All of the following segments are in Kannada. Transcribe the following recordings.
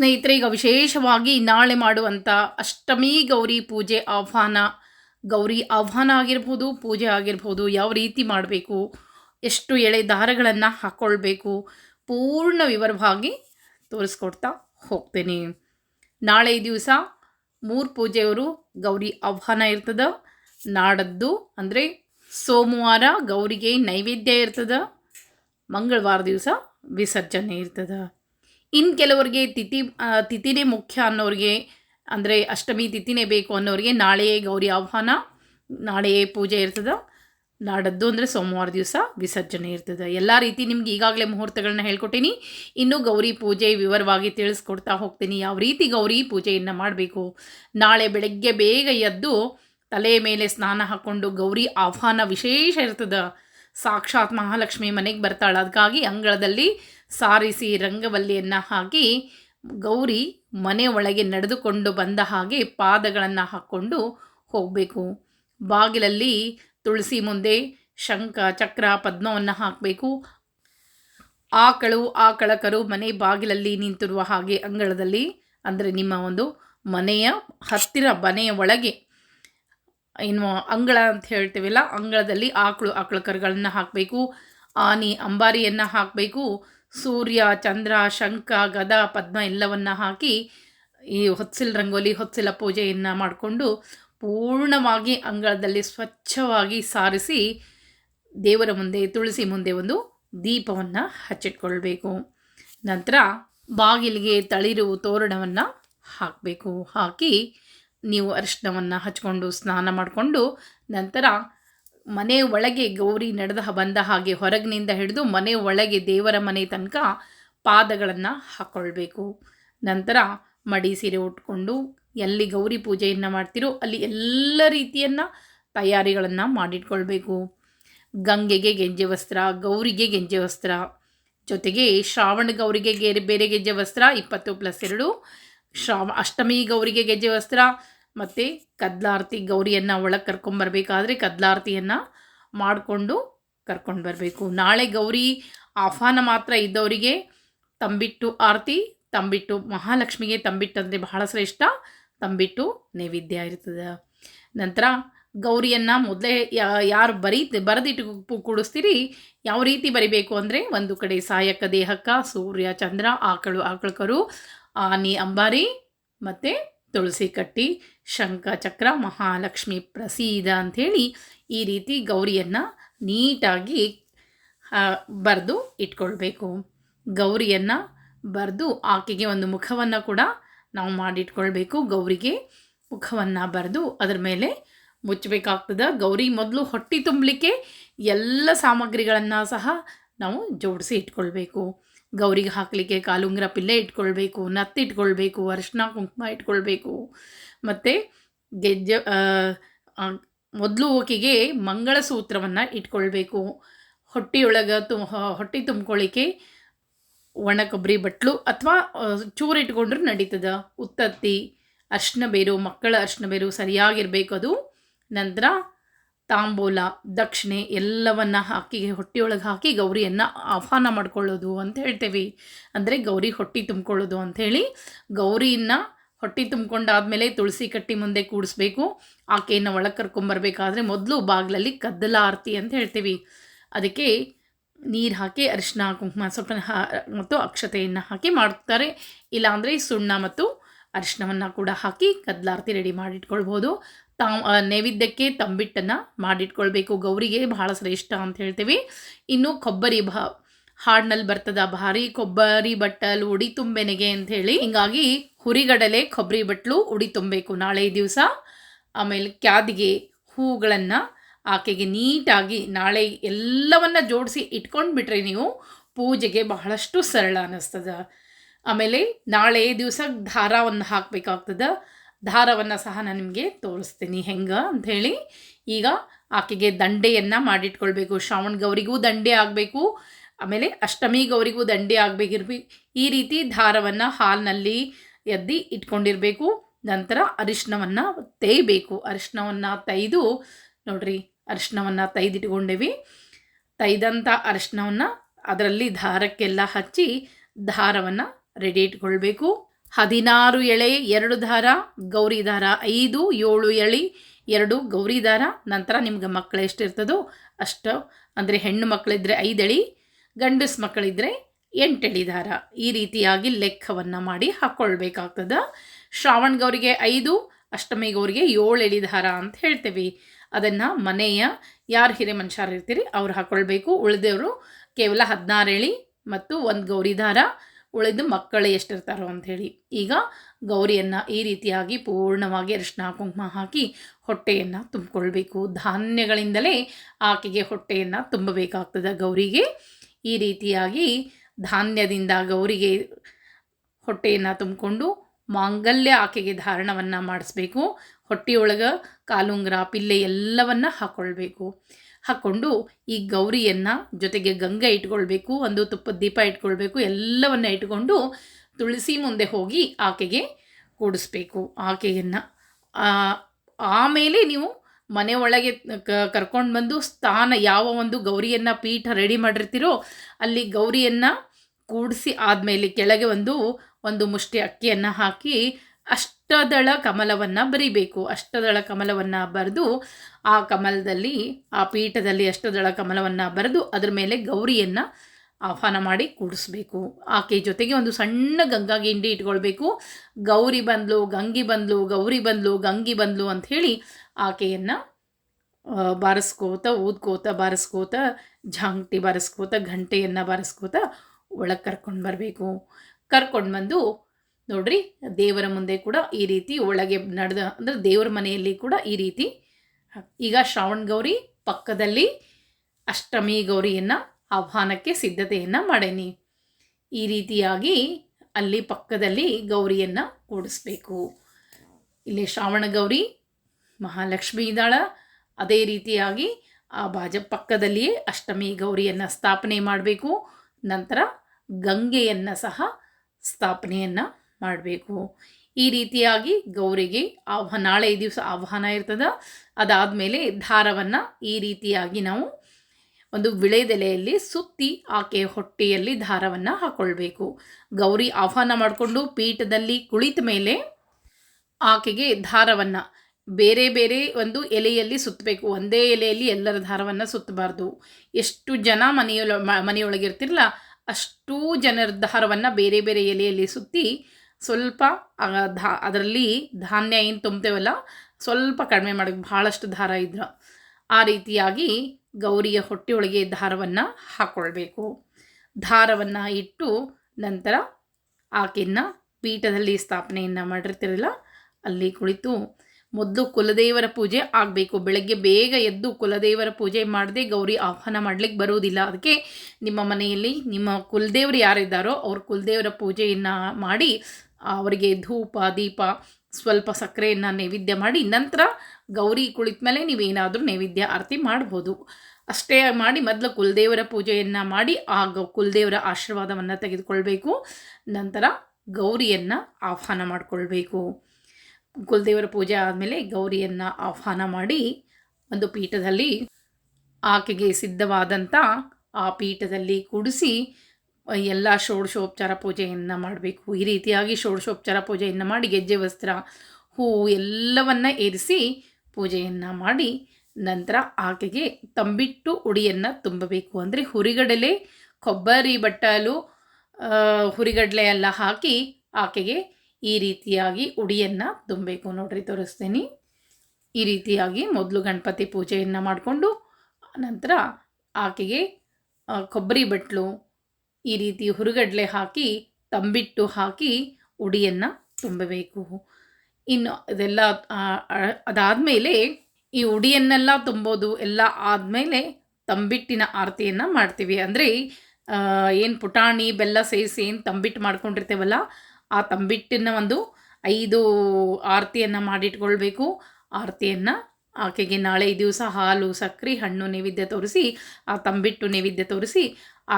ಸ್ನೇಹಿತರೆ, ಈಗ ವಿಶೇಷವಾಗಿ ನಾಳೆ ಮಾಡುವಂಥ ಅಷ್ಟಮಿ ಗೌರಿ ಪೂಜೆ ಆಹ್ವಾನ. ಗೌರಿ ಆಹ್ವಾನ ಆಗಿರ್ಬೋದು, ಪೂಜೆ ಆಗಿರ್ಬೋದು, ಯಾವ ರೀತಿ ಮಾಡಬೇಕು, ಎಷ್ಟು ಎಳೆ ದಾರಗಳನ್ನು ಹಾಕ್ಕೊಳ್ಬೇಕು ಪೂರ್ಣ ವಿವರವಾಗಿ ತೋರಿಸ್ಕೊಡ್ತಾ ಹೋಗ್ತೇನೆ. ನಾಳೆ ದಿವಸ ಮೂರು ಪೂಜೆಯವರು ಗೌರಿ ಆಹ್ವಾನ ಇರ್ತದೆ. ನಾಡದ್ದು ಅಂದರೆ ಸೋಮವಾರ ಗೌರಿಗೆ ನೈವೇದ್ಯ ಇರ್ತದೆ. ಮಂಗಳವಾರ ದಿವಸ ವಿಸರ್ಜನೆ ಇರ್ತದ. ಇನ್ನು ಕೆಲವರಿಗೆ ತಿಥಿ ತಿಥಿನೇ ಮುಖ್ಯ ಅನ್ನೋರಿಗೆ, ಅಂದರೆ ಅಷ್ಟಮಿ ತಿಥಿನೇ ಬೇಕು ಅನ್ನೋರಿಗೆ ನಾಳೆಯೇ ಗೌರಿ ಆಹ್ವಾನ ನಾಳೆಯೇ ಪೂಜೆ ಇರ್ತದೆ. ನಾಡದ್ದು ಅಂದರೆ ಸೋಮವಾರ ದಿವಸ ವಿಸರ್ಜನೆ ಇರ್ತದೆ. ಎಲ್ಲ ರೀತಿ ನಿಮ್ಗೆ ಈಗಾಗಲೇ ಮುಹೂರ್ತಗಳನ್ನ ಹೇಳ್ಕೊಟ್ಟೀನಿ. ಇನ್ನು ಗೌರಿ ಪೂಜೆ ವಿವರವಾಗಿ ತಿಳಿಸ್ಕೊಡ್ತಾ ಹೋಗ್ತೀನಿ. ಯಾವ ರೀತಿ ಗೌರಿ ಪೂಜೆಯನ್ನು ಮಾಡಬೇಕು? ನಾಳೆ ಬೆಳಗ್ಗೆ ಬೇಗ ಎದ್ದು ತಲೆ ಮೇಲೆ ಸ್ನಾನ ಹಾಕ್ಕೊಂಡು ಗೌರಿ ಆಹ್ವಾನ ವಿಶೇಷ ಇರ್ತದೆ. ಸಾಕ್ಷಾತ್ ಮಹಾಲಕ್ಷ್ಮಿ ಮನೆಗೆ ಬರ್ತಾಳೆ. ಅದಕ್ಕಾಗಿ ಅಂಗಳದಲ್ಲಿ ಸಾರಿಸಿ ರಂಗವಲ್ಲಿಯನ್ನು ಹಾಕಿ ಗೌರಿ ಮನೆ ಒಳಗೆ ನಡೆದುಕೊಂಡು ಬಂದ ಹಾಗೆ ಪಾದಗಳನ್ನು ಹಾಕ್ಕೊಂಡು ಹೋಗಬೇಕು. ಬಾಗಿಲಲ್ಲಿ ತುಳಸಿ ಮುಂದೆ ಶಂಖ, ಚಕ್ರ, ಪದ್ಮವನ್ನು ಹಾಕಬೇಕು. ಆಕಳು, ಆಕಳಕರು ಮನೆ ಬಾಗಿಲಲ್ಲಿ ನಿಂತಿರುವ ಹಾಗೆ ಅಂಗಳದಲ್ಲಿ, ಅಂದರೆ ನಿಮ್ಮ ಒಂದು ಮನೆಯ ಹತ್ತಿರ ಮನೆಯ ಒಳಗೆ ಏನು ಅಂಗಳ ಅಂತ ಹೇಳ್ತೀವಲ್ಲ, ಅಂಗಳದಲ್ಲಿ ಆಕಳು ಆಕಳ ಕರುಗಳನ್ನು ಹಾಕಬೇಕು, ಆನೆ ಅಂಬಾರಿಯನ್ನು ಹಾಕಬೇಕು, ಸೂರ್ಯ, ಚಂದ್ರ, ಶಂಖ, ಗದ, ಪದ್ಮ ಎಲ್ಲವನ್ನು ಹಾಕಿ ಈ ಹೊತ್ಸಿಲ್ ರಂಗೋಲಿ, ಹೊತ್ಸಿಲ ಪೂಜೆಯನ್ನು ಮಾಡಿಕೊಂಡು ಪೂರ್ಣವಾಗಿ ಅಂಗಳದಲ್ಲಿ ಸ್ವಚ್ಛವಾಗಿ ಸಾರಿಸಿ ದೇವರ ಮುಂದೆ, ತುಳಸಿ ಮುಂದೆ ಒಂದು ದೀಪವನ್ನು ಹಚ್ಚಿಟ್ಕೊಳ್ಬೇಕು. ನಂತರ ಬಾಗಿಲಿಗೆ ತಳಿರು ತೋರಣವನ್ನು ಹಾಕಬೇಕು. ಹಾಕಿ ನೀವು ಅರಿಶಿನವನ್ನು ಹಚ್ಕೊಂಡು ಸ್ನಾನ ಮಾಡಿಕೊಂಡು ನಂತರ ಮನೆ ಒಳಗೆ ಗೌರಿ ನಡೆದ ಬಂದ ಹಾಗೆ ಹೊರಗಿನಿಂದ ಹಿಡಿದು ಮನೆ ಒಳಗೆ ದೇವರ ಮನೆ ತನಕ ಪಾದಗಳನ್ನು ಹಾಕ್ಕೊಳ್ಬೇಕು ನಂತರ ಮಡಿ ಸೀರೆ ಉಟ್ಕೊಂಡು ಎಲ್ಲಿ ಗೌರಿ ಪೂಜೆಯನ್ನು ಮಾಡ್ತೀರೋ ಅಲ್ಲಿ ಎಲ್ಲ ರೀತಿಯನ್ನು ತಯಾರಿಗಳನ್ನು ಮಾಡಿಟ್ಕೊಳ್ಬೇಕು. ಗಂಗೆಗೆ ಗೆಂಜೆ ವಸ್ತ್ರ, ಗೌರಿಗೆ ಗೆಂಜೆ ವಸ್ತ್ರ, ಜೊತೆಗೆ ಶ್ರಾವಣ ಗೌರಿಗೆ ಬೇರೆ ಗೆಜ್ಜೆ ವಸ್ತ್ರ ಇಪ್ಪತ್ತು ಪ್ಲಸ್ ಎರಡು ಶ್ರಾವ, ಅಷ್ಟಮಿ ಗೌರಿಗೆ ಗೆಜ್ಜೆ ವಸ್ತ್ರ, ಮತ್ತು ಕದ್ಲಾರತಿ ಗೌರಿಯನ್ನು ಒಳಗೆ ಕರ್ಕೊಂಬರ್ಬೇಕಾದ್ರೆ ಕದ್ಲಾರತಿಯನ್ನು ಮಾಡಿಕೊಂಡು ಕರ್ಕೊಂಡು ಬರಬೇಕು. ನಾಳೆ ಗೌರಿ ಆಹ್ವಾನ ಮಾತ್ರ ಇದ್ದವರಿಗೆ ತಂಬಿಟ್ಟು ಆರತಿ, ತಂಬಿಟ್ಟು ಮಹಾಲಕ್ಷ್ಮಿಗೆ ತಂಬಿಟ್ಟು ಅಂದರೆ ಬಹಳ ಶ್ರೇಷ್ಠ, ತಂಬಿಟ್ಟು ನೈವೇದ್ಯ ಇರ್ತದೆ. ನಂತರ ಗೌರಿಯನ್ನು ಮೊದಲೇ ಯಾರು ಬರೀ ಬರೆದಿಟ್ಟು ಕೂಡಿಸ್ತೀರಿ, ಯಾವ ರೀತಿ ಬರಿಬೇಕು ಅಂದರೆ ಒಂದು ಕಡೆ ಸಾಯಕ ದೇಹಕ್ಕ, ಸೂರ್ಯ, ಚಂದ್ರ, ಆಕಳು, ಆಕಳಕರು ಆನಿ ಅಂಬಾರಿ, ಮತ್ತು ತುಳಸಿ ಕಟ್ಟಿ, ಶಂಖ ಚಕ್ರ, ಮಹಾಲಕ್ಷ್ಮಿ ಪ್ರಸೀದ ಅಂಥೇಳಿ ಈ ರೀತಿ ಗೌರಿಯನ್ನು ನೀಟಾಗಿ ಬರೆದು ಇಟ್ಕೊಳ್ಬೇಕು. ಗೌರಿಯನ್ನು ಬರೆದು ಆಕೆಗೆ ಒಂದು ಮುಖವನ್ನು ಕೂಡ ನಾವು ಮಾಡಿಟ್ಕೊಳ್ಬೇಕು. ಗೌರಿಗೆ ಮುಖವನ್ನು ಬರೆದು ಅದರ ಮೇಲೆ ಮುಚ್ಚಬೇಕಾಗ್ತದೆ. ಗೌರಿ ಮೊದಲು ಹೊಟ್ಟೆ ತುಂಬಲಿಕ್ಕೆ ಎಲ್ಲ ಸಾಮಗ್ರಿಗಳನ್ನು ಸಹ ನಾವು ಜೋಡಿಸಿ ಇಟ್ಕೊಳ್ಬೇಕು. ಗೌರಿಗೆ ಹಾಕಲಿಕ್ಕೆ ಕಾಲುಂಗ್ರ ಪಿಲ್ಲೆ ಇಟ್ಕೊಳ್ಬೇಕು ನತ್ತಿಟ್ಕೊಳ್ಬೇಕು ಅರಿಶಿನ ಕುಂಕುಮ ಇಟ್ಕೊಳ್ಬೇಕು. ಮತ್ತು ಗೆಜ್ಜೆ ಮೊದಲು ಓಕಿಗೆ ಮಂಗಳಸೂತ್ರವನ್ನು ಇಟ್ಕೊಳ್ಬೇಕು. ಹೊಟ್ಟೆಯೊಳಗೆ ತುಮ್ ಹೊಟ್ಟೆ ತುಂಬ್ಕೊಳ್ಳಿಕ್ಕೆ ಒಣ ಕೊಬ್ಬರಿ ಬಟ್ಲು ಅಥವಾ ಚೂರು ಇಟ್ಕೊಂಡ್ರೂ ನಡೀತದ. ಉತ್ತತ್ತಿ ಅರ್ಶಿನ ಬೇರು, ಮಕ್ಕಳ ಅರ್ಶಿನ ಬೇರು ಸರಿಯಾಗಿರಬೇಕು ಅದು. ನಂತರ ತಾಂಬೂಲ, ದಕ್ಷಿಣೆ ಎಲ್ಲವನ್ನ ಹಾಕಿ, ಹೊಟ್ಟೆಯೊಳಗೆ ಹಾಕಿ ಗೌರಿಯನ್ನು ಆಹ್ವಾನ ಮಾಡ್ಕೊಳ್ಳೋದು ಅಂತ ಹೇಳ್ತೇವೆ. ಅಂದರೆ ಗೌರಿ ಹೊಟ್ಟೆ ತುಂಬ್ಕೊಳ್ಳೋದು ಅಂಥೇಳಿ ಗೌರಿಯನ್ನು ಹೊಟ್ಟೆ ತುಂಬ್ಕೊಂಡಾದ್ಮೇಲೆ ತುಳಸಿ ಕಟ್ಟಿ ಮುಂದೆ ಕೂಡಿಸ್ಬೇಕು. ಆಕೆಯನ್ನು ಒಳಗೆ ಕರ್ಕೊಂಬರ್ಬೇಕಾದ್ರೆ ಮೊದಲು ಬಾಗಿಲಲ್ಲಿ ಕದ್ದಲ ಆರತಿ ಅಂತ ಹೇಳ್ತೀವಿ. ಅದಕ್ಕೆ ನೀರು ಹಾಕಿ ಅರಿಶಿನ ಕುಂಕುಮ ಸ್ವಲ್ಪ ಮತ್ತು ಅಕ್ಷತೆಯನ್ನು ಹಾಕಿ ಮಾಡ್ತಾರೆ. ಇಲ್ಲಾಂದರೆ ಸುಣ್ಣ ಮತ್ತು ಅರಿಶಿನವನ್ನು ಕೂಡ ಹಾಕಿ ಕದ್ಲಾರತಿ ರೆಡಿ ಮಾಡಿಟ್ಕೊಳ್ಬೋದು. ತಾ ಆ, ನೈವೇದ್ಯಕ್ಕೆ ತಂಬಿಟ್ಟನ್ನು ಮಾಡಿಟ್ಕೊಳ್ಬೇಕು. ಗೌರಿಗೆ ಬಹಳ ಶ್ರೇಷ್ಠ ಅಂತ ಹೇಳ್ತೀವಿ. ಇನ್ನು ಕೊಬ್ಬರಿ ಭಾ ಹಾಡಿನಲ್ಲಿ ಬರ್ತದ. ಭಾರಿ ಕೊಬ್ಬರಿ ಬಟ್ಟಲು ಉಡಿ ತುಂಬೆನೆಗೆ ಅಂತ ಹೇಳಿ. ಹಿಂಗಾಗಿ ಹುರಿಗಡಲೆ ಕೊಬ್ಬರಿ ಬಟ್ಲು ಉಡಿ ತುಂಬಬೇಕು ನಾಳೆ ದಿವಸ. ಆಮೇಲೆ ಕ್ಯಾದಿಗೆ ಹೂಗಳನ್ನು ಆಕೆಗೆ ನೀಟಾಗಿ ನಾಳೆ ಎಲ್ಲವನ್ನ ಜೋಡಿಸಿ ಇಟ್ಕೊಂಡು ಬಿಟ್ರೆ ನೀವು ಪೂಜೆಗೆ ಬಹಳಷ್ಟು ಸರಳ ಅನ್ನಿಸ್ತದೆ. ಆಮೇಲೆ ನಾಳೆ ದಿವಸ ದಾರವನ್ನು ಹಾಕಬೇಕಾಗ್ತದ. ದಾರವನ್ನು ಸಹ ನಾನು ನಿಮಗೆ ತೋರಿಸ್ತೀನಿ. ಹೆಂಗೆ ಅಂಥೇಳಿ ಈಗ ಆಕೆಗೆ ದಂಡೆಯನ್ನು ಮಾಡಿಟ್ಕೊಳ್ಬೇಕು. ಶ್ರಾವಣ ಗೌರಿಗೂ ದಂಡೆ ಆಗಬೇಕು. ಆಮೇಲೆ ಅಷ್ಟಮಿ ಗೌರಿಗೂ ದಂಡೆ ಆಗಬೇಕಿರ್ಬಿ. ಈ ರೀತಿ ದಾರವನ್ನು ಹಾಲಿನಲ್ಲಿ ಎದ್ದಿ ಇಟ್ಕೊಂಡಿರಬೇಕು. ನಂತರ ಅರಿಶಿನವನ್ನು ತೆಯಬೇಕು. ಅರಿಶಿನವನ್ನು ತೆಯ್ದು ನೋಡ್ರಿ ಅರಿಶಿನವನ್ನು ತೆಯ್ದಿಟ್ಕೊಂಡೇವಿ ತೈದಂಥ ಅರಿಶಿನವನ್ನು ಅದರಲ್ಲಿ ದಾರಕ್ಕೆಲ್ಲ ಹಚ್ಚಿ ದಾರವನ್ನು ರೆಡಿ ಇಟ್ಕೊಳ್ಬೇಕು. ಹದಿನಾರು ಎಳೆ, ಎರಡು ದಾರ, ಗೌರಿ ದಾರ ಐದು, ಏಳು ಎಳೆ, ಎರಡು ಗೌರಿ ದಾರ. ನಂತರ ನಿಮ್ಗೆ ಮಕ್ಕಳು ಎಷ್ಟಿರ್ತದೋ ಅಷ್ಟು, ಅಂದರೆ ಹೆಣ್ಣು ಮಕ್ಕಳಿದ್ರೆ ಐದು ಎಳೆ, ಗಂಡಸು ಮಕ್ಕಳಿದ್ರೆ ಎಂಟು ಎಳೆ ದಾರ. ಈ ರೀತಿಯಾಗಿ ಲೆಕ್ಕವನ್ನು ಮಾಡಿ ಹಾಕ್ಕೊಳ್ಬೇಕಾಗ್ತದೆ ಶ್ರಾವಣ ಗೌರಿಗೆ ಐದು, ಅಷ್ಟಮಿ ಗೌರಿಗೆ ಏಳು ಎಳಿ ದಾರ ಅಂತ ಹೇಳ್ತೇವೆ. ಅದನ್ನು ಮನೆಯ ಯಾರು ಹಿರೇ ಮನುಷ್ಯರು ಇರ್ತೀರಿ ಅವ್ರು ಹಾಕ್ಕೊಳ್ಬೇಕು ಉಳಿದವರು ಕೇವಲ ಹದಿನಾರು ಎಳಿ ಮತ್ತು ಒಂದು ಗೌರಿ ದಾರ. ಉಳಿದು ಮಕ್ಕಳು ಎಷ್ಟಿರ್ತಾರೋ ಅಂಥೇಳಿ. ಈಗ ಗೌರಿಯನ್ನು ಈ ರೀತಿಯಾಗಿ ಪೂರ್ಣವಾಗಿ ಅರಿಶಿನ ಕುಂಕುಮ ಹಾಕಿ ಹೊಟ್ಟೆಯನ್ನು ತುಂಬಿಕೊಳ್ಬೇಕು. ಧಾನ್ಯಗಳಿಂದಲೇ ಆಕೆಗೆ ಹೊಟ್ಟೆಯನ್ನು ತುಂಬಬೇಕಾಗ್ತದೆ ಗೌರಿಗೆ. ಈ ರೀತಿಯಾಗಿ ಧಾನ್ಯದಿಂದ ಗೌರಿಗೆ ಹೊಟ್ಟೆಯನ್ನು ತುಂಬಿಕೊಂಡು ಮಾಂಗಲ್ಯ ಆಕೆಗೆ ಧಾರಣವನ್ನು ಮಾಡಿಸ್ಬೇಕು. ಹೊಟ್ಟೆಯೊಳಗೆ ಕಾಲುಂಗ್ರ, ಪಿಲ್ಲೆ ಎಲ್ಲವನ್ನು ಹಾಕ್ಕೊಳ್ಬೇಕು ಹಾಕ್ಕೊಂಡು ಈ ಗೌರಿಯನ್ನು ಜೊತೆಗೆ ಗಂಗೆ ಇಟ್ಕೊಳ್ಬೇಕು, ಒಂದು ತುಪ್ಪದ ದೀಪ ಇಟ್ಕೊಳ್ಬೇಕು, ಎಲ್ಲವನ್ನ ಇಟ್ಕೊಂಡು ತುಳಸಿ ಮುಂದೆ ಹೋಗಿ ಆಕೆಗೆ ಕೂಡಿಸ್ಬೇಕು, ಆಕೆಯನ್ನು. ಆಮೇಲೆ ನೀವು ಮನೆ ಒಳಗೆ ಕರ್ಕೊಂಡು ಬಂದು ಸ್ಥಾನ ಯಾವ ಒಂದು ಗೌರಿಯನ್ನು ಪೀಠ ರೆಡಿ ಮಾಡಿರ್ತೀರೋ ಅಲ್ಲಿ ಗೌರಿಯನ್ನು ಕೂಡಿಸಿ ಆದಮೇಲೆ ಕೆಳಗೆ ಒಂದು ಒಂದು ಮುಷ್ಟಿ ಅಕ್ಕಿಯನ್ನು ಹಾಕಿ ಅಷ್ಟದಳ ಕಮಲವನ್ನು ಬರಿಬೇಕು. ಅಷ್ಟದಳ ಕಮಲವನ್ನು ಬರೆದು ಆ ಕಮಲದಲ್ಲಿ, ಆ ಪೀಠದಲ್ಲಿ ಅಷ್ಟದಳ ಕಮಲವನ್ನು ಬರೆದು ಅದರ ಮೇಲೆ ಗೌರಿಯನ್ನು ಆಹ್ವಾನ ಮಾಡಿ ಕೂಡಿಸ್ಬೇಕು. ಆಕೆ ಜೊತೆಗೆ ಒಂದು ಸಣ್ಣ ಗಂಗಾ ಗಿಂಡಿ ಇಟ್ಕೊಳ್ಬೇಕು. ಗೌರಿ ಬಂದ್ಲು, ಗಂಗಿ ಬಂದ್ಲು, ಗೌರಿ ಬಂದ್ಲು, ಗಂಗಿ ಬಂದ್ಲು ಅಂಥೇಳಿ ಆಕೆಯನ್ನು ಬಾರಿಸ್ಕೋತ, ಊದ್ಕೋತ, ಬಾರಿಸ್ಕೋತ ಝಾಂಗ್ಟಿ ಬಾರಿಸ್ಕೋತ ಗಂಟೆಯನ್ನು ಬಾರಿಸ್ಕೋತ ಒಳಗೆ ಕರ್ಕೊಂಡು ಬರಬೇಕು. ಕರ್ಕೊಂಡು ಬಂದು ನೋಡ್ರಿ, ದೇವರ ಮುಂದೆ ಕೂಡ ಈ ರೀತಿ ಒಳಗೆ ನಡೆದ, ಅಂದರೆ ದೇವರ ಮನೆಯಲ್ಲಿ ಕೂಡ ಈ ರೀತಿ ಈಗ ಶ್ರಾವಣ ಗೌರಿ ಪಕ್ಕದಲ್ಲಿ ಅಷ್ಟಮಿ ಗೌರಿಯನ್ನು ಆಹ್ವಾನಕ್ಕೆ ಸಿದ್ಧತೆಯನ್ನು ಮಾಡೇನಿ. ಈ ರೀತಿಯಾಗಿ ಅಲ್ಲಿ ಪಕ್ಕದಲ್ಲಿ ಗೌರಿಯನ್ನು ಕೂಡಿಸ್ಬೇಕು. ಇಲ್ಲಿ ಶ್ರಾವಣ ಗೌರಿ ಮಹಾಲಕ್ಷ್ಮಿ ಇದ್ದಾಳ. ಅದೇ ರೀತಿಯಾಗಿ ಆ ಬಾಜ ಪಕ್ಕದಲ್ಲಿಯೇ ಅಷ್ಟಮಿ ಗೌರಿಯನ್ನು ಸ್ಥಾಪನೆ ಮಾಡಬೇಕು. ನಂತರ ಗಂಗೆಯನ್ನು ಸಹ ಸ್ಥಾಪನೆಯನ್ನು ಮಾಡಬೇಕು. ಈ ರೀತಿಯಾಗಿ ಗೌರಿಗೆ ಆಹ್ವ, ನಾಳೆ ದಿವಸ ಆಹ್ವಾನ ಇರ್ತದೆ. ಅದಾದಮೇಲೆ ದಾರವನ್ನು ಈ ರೀತಿಯಾಗಿ ನಾವು ಒಂದು ವಿಳೆದೆಲೆಯಲ್ಲಿ ಸುತ್ತಿ ಆಕೆ ಹೊಟ್ಟೆಯಲ್ಲಿ ದಾರವನ್ನು ಹಾಕ್ಕೊಳ್ಬೇಕು ಗೌರಿ ಆಹ್ವಾನ ಮಾಡಿಕೊಂಡು ಪೀಠದಲ್ಲಿ ಕುಳಿತ ಮೇಲೆ ಆಕೆಗೆ ದಾರವನ್ನು ಬೇರೆ ಬೇರೆ ಒಂದು ಎಲೆಯಲ್ಲಿ ಸುತ್ತಬೇಕು. ಒಂದೇ ಎಲೆಯಲ್ಲಿ ಎಲ್ಲರ ದಾರವನ್ನು ಸುತ್ತಬಾರ್ದು. ಎಷ್ಟು ಜನ ಮನೆಯೊಳ ಮನೆಯೊಳಗಿರ್ತಿರಲ್ಲ ಅಷ್ಟೂ ಜನರ ದಾರವನ್ನು ಬೇರೆ ಬೇರೆ ಎಲೆಯಲ್ಲಿ ಸುತ್ತಿ ಸ್ವಲ್ಪ ಧಾ, ಅದರಲ್ಲಿ ಧಾನ್ಯ ಏನು ತುಂಬ್ತೇವಲ್ಲ, ಸ್ವಲ್ಪ ಕಡಿಮೆ ಮಾಡಬೇಕು ಭಾಳಷ್ಟು ದಾರ ಇದ್ರು. ಆ ರೀತಿಯಾಗಿ ಗೌರಿಯ ಹೊಟ್ಟೆಯೊಳಗೆ ದಾರವನ್ನು ಹಾಕ್ಕೊಳ್ಬೇಕು ದಾರವನ್ನು ಇಟ್ಟು ನಂತರ ಆಕೆಯನ್ನು ಪೀಠದಲ್ಲಿ ಸ್ಥಾಪನೆಯನ್ನು ಮಾಡಿರ್ತಿರಲ್ಲ, ಅಲ್ಲಿ ಕುಳಿತು ಮೊದಲು ಕುಲದೇವರ ಪೂಜೆ ಆಗಬೇಕು. ಬೆಳಗ್ಗೆ ಬೇಗ ಎದ್ದು ಕುಲದೇವರ ಪೂಜೆ ಮಾಡದೆ ಗೌರಿ ಆಹ್ವಾನ ಮಾಡಲಿಕ್ಕೆ ಬರುವುದಿಲ್ಲ. ಅದಕ್ಕೆ ನಿಮ್ಮ ಮನೆಯಲ್ಲಿ ನಿಮ್ಮ ಕುಲದೇವರು ಯಾರಿದ್ದಾರೋ ಅವ್ರ ಕುಲದೇವರ ಪೂಜೆಯನ್ನು ಮಾಡಿ ಅವರಿಗೆ ಧೂಪ, ದೀಪ ಸ್ವಲ್ಪ ಸಕ್ಕರೆಯನ್ನು ನೈವೇದ್ಯ ಮಾಡಿ ನಂತರ ಗೌರಿ ಕುಳಿತ ಮೇಲೆ ನೀವೇನಾದರೂ ನೈವೇದ್ಯ ಆರತಿ ಮಾಡ್ಬೋದು. ಅಷ್ಟೇ ಮಾಡಿ ಮೊದಲು ಕುಲದೇವರ ಪೂಜೆಯನ್ನು ಮಾಡಿ ಆ ಗ, ಕುಲದೇವರ ಆಶೀರ್ವಾದವನ್ನು ತೆಗೆದುಕೊಳ್ಬೇಕು. ನಂತರ ಗೌರಿಯನ್ನು ಆಹ್ವಾನ ಮಾಡಿಕೊಳ್ಬೇಕು. ಕುಲದೇವರ ಪೂಜೆ ಆದಮೇಲೆ ಗೌರಿಯನ್ನು ಆಹ್ವಾನ ಮಾಡಿ ಒಂದು ಪೀಠದಲ್ಲಿ ಆಕೆಗೆ ಸಿದ್ಧವಾದಂಥ ಆ ಪೀಠದಲ್ಲಿ ಕೂಡಿಸಿ ಎಲ್ಲ ಷೋಡಶೋಪಚಾರ ಪೂಜೆಯನ್ನು ಮಾಡಬೇಕು. ಈ ರೀತಿಯಾಗಿ ಷೋಡಶೋಪಚಾರ ಪೂಜೆಯನ್ನು ಮಾಡಿ ಗೆಜ್ಜೆ, ವಸ್ತ್ರ, ಹೂ ಎಲ್ಲವನ್ನ ಏರಿಸಿ ಪೂಜೆಯನ್ನು ಮಾಡಿ ನಂತರ ಆಕೆಗೆ ತಂಬಿಟ್ಟು ಉಡಿಯನ್ನು ತುಂಬಬೇಕು. ಅಂದರೆ ಹುರಿಗಡಲೆ, ಕೊಬ್ಬರಿ ಬಟ್ಟಲು ಹುರಿಗಡಲೆ ಎಲ್ಲ ಹಾಕಿ ಆಕೆಗೆ ಈ ರೀತಿಯಾಗಿ ಉಡಿಯನ್ನು ತುಂಬಬೇಕು. ನೋಡ್ರಿ, ತೋರಿಸ್ತೀನಿ. ಈ ರೀತಿಯಾಗಿ ಮೊದಲು ಗಣಪತಿ ಪೂಜೆಯನ್ನು ಮಾಡಿಕೊಂಡು, ನಂತರ ಆಕೆಗೆ ಕೊಬ್ಬರಿ ಬಟ್ಲು ಈ ರೀತಿ ಹುರುಗಡ್ಲೆ ಹಾಕಿ, ತಂಬಿಟ್ಟು ಹಾಕಿ ಉಡಿಯನ್ನು ತುಂಬಬೇಕು. ಇನ್ನು ಅದೆಲ್ಲ ಅದಾದಮೇಲೆ ಈ ಉಡಿಯನ್ನೆಲ್ಲ ತುಂಬೋದು, ಎಲ್ಲ ಆದಮೇಲೆ ತಂಬಿಟ್ಟಿನ ಆರತಿಯನ್ನು ಮಾಡ್ತೀವಿ. ಅಂದರೆ ಏನು ಪುಟಾಣಿ, ಬೆಲ್ಲ ಸೇರಿಸಿ ಏನು ತಂಬಿಟ್ಟು ಮಾಡ್ಕೊಂಡಿರ್ತೇವಲ್ಲ, ಆ ತಂಬಿಟ್ಟಿನ ಒಂದು ಐದು ಆರತಿಯನ್ನು ಮಾಡಿಟ್ಕೊಳ್ಬೇಕು. ಆರತಿಯನ್ನು ಆಕೆಗೆ ನಾಳೆ ದಿವಸ ಹಾಲು ಸಕ್ಕರೆ ಹಣ್ಣು, ನೈವೇದ್ಯ ತೋರಿಸಿ, ಆ ತಂಬಿಟ್ಟು ನೈವೇದ್ಯ ತೋರಿಸಿ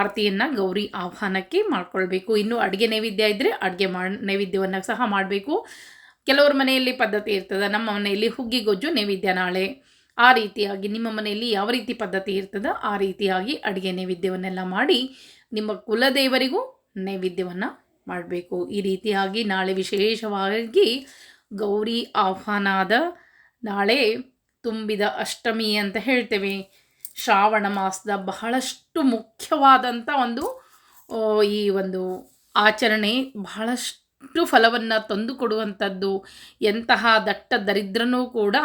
ಆರತಿಯನ್ನು ಗೌರಿ ಆಹ್ವಾನಕ್ಕೆ ಮಾಡ್ಕೊಳ್ಬೇಕು. ಇನ್ನು ಅಡುಗೆ ನೈವೇದ್ಯ ಇದ್ದರೆ ಅಡುಗೆ ಮಾಡಿ ನೈವೇದ್ಯವನ್ನು ಸಹ ಮಾಡಬೇಕು. ಕೆಲವ್ರ ಮನೆಯಲ್ಲಿ ಪದ್ಧತಿ ಇರ್ತದೆ, ನಮ್ಮ ಮನೆಯಲ್ಲಿ ಹುಗ್ಗಿ ಗೊಜ್ಜು ನೈವೇದ್ಯ ನಾಳೆ. ಆ ರೀತಿಯಾಗಿ ನಿಮ್ಮ ಮನೆಯಲ್ಲಿ ಯಾವ ರೀತಿ ಪದ್ಧತಿ ಇರ್ತದೆ, ಆ ರೀತಿಯಾಗಿ ಅಡುಗೆ ನೈವೇದ್ಯವನ್ನೆಲ್ಲ ಮಾಡಿ ನಿಮ್ಮ ಕುಲದೇವರಿಗೂ ನೈವೇದ್ಯವನ್ನು ಮಾಡಬೇಕು. ಈ ರೀತಿಯಾಗಿ ನಾಳೆ ವಿಶೇಷವಾಗಿ ಗೌರಿ ಆಹ್ವಾನದ ನಾಳೆ ತುಂಬಿದ ಅಷ್ಟಮಿ ಅಂತ ಹೇಳ್ತೇವೆ. ಶ್ರಾವಣ ಮಾಸದ ಬಹಳಷ್ಟು ಮುಖ್ಯವಾದಂಥ ಒಂದು ಈ ಒಂದು ಆಚರಣೆ ಬಹಳಷ್ಟು ಫಲವನ್ನು ತಂದುಕೊಡುವಂಥದ್ದು ಎಂತಹ ದಟ್ಟ ದರಿದ್ರನೂ ಕೂಡ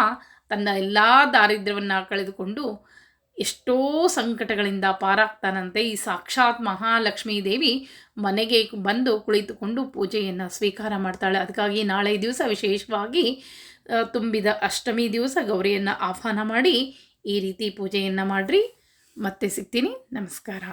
ತನ್ನ ಎಲ್ಲ ದಾರಿದ್ರ್ಯವನ್ನು ಕಳೆದುಕೊಂಡು ಎಷ್ಟೋ ಸಂಕಟಗಳಿಂದ ಪಾರಾಗ್ತಾನಂತೆ. ಈ ಸಾಕ್ಷಾತ್ ಮಹಾಲಕ್ಷ್ಮೀ ದೇವಿ ಮನೆಗೆ ಬಂದು ಕುಳಿತುಕೊಂಡು ಪೂಜೆಯನ್ನು ಸ್ವೀಕಾರ ಮಾಡ್ತಾಳೆ. ಅದಕ್ಕಾಗಿ ನಾಳೆ ದಿವಸ ವಿಶೇಷವಾಗಿ ತುಂಬಿದ ಅಷ್ಟಮಿ ದಿವಸ ಗೌರಿಯನ್ನು ಆಹ್ವಾನ ಮಾಡಿ ಈ ರೀತಿ ಪೂಜೆಯನ್ನು ಮಾಡಿರಿ. ಮತ್ತೆ ಸಿಗ್ತೀನಿ. ನಮಸ್ಕಾರ.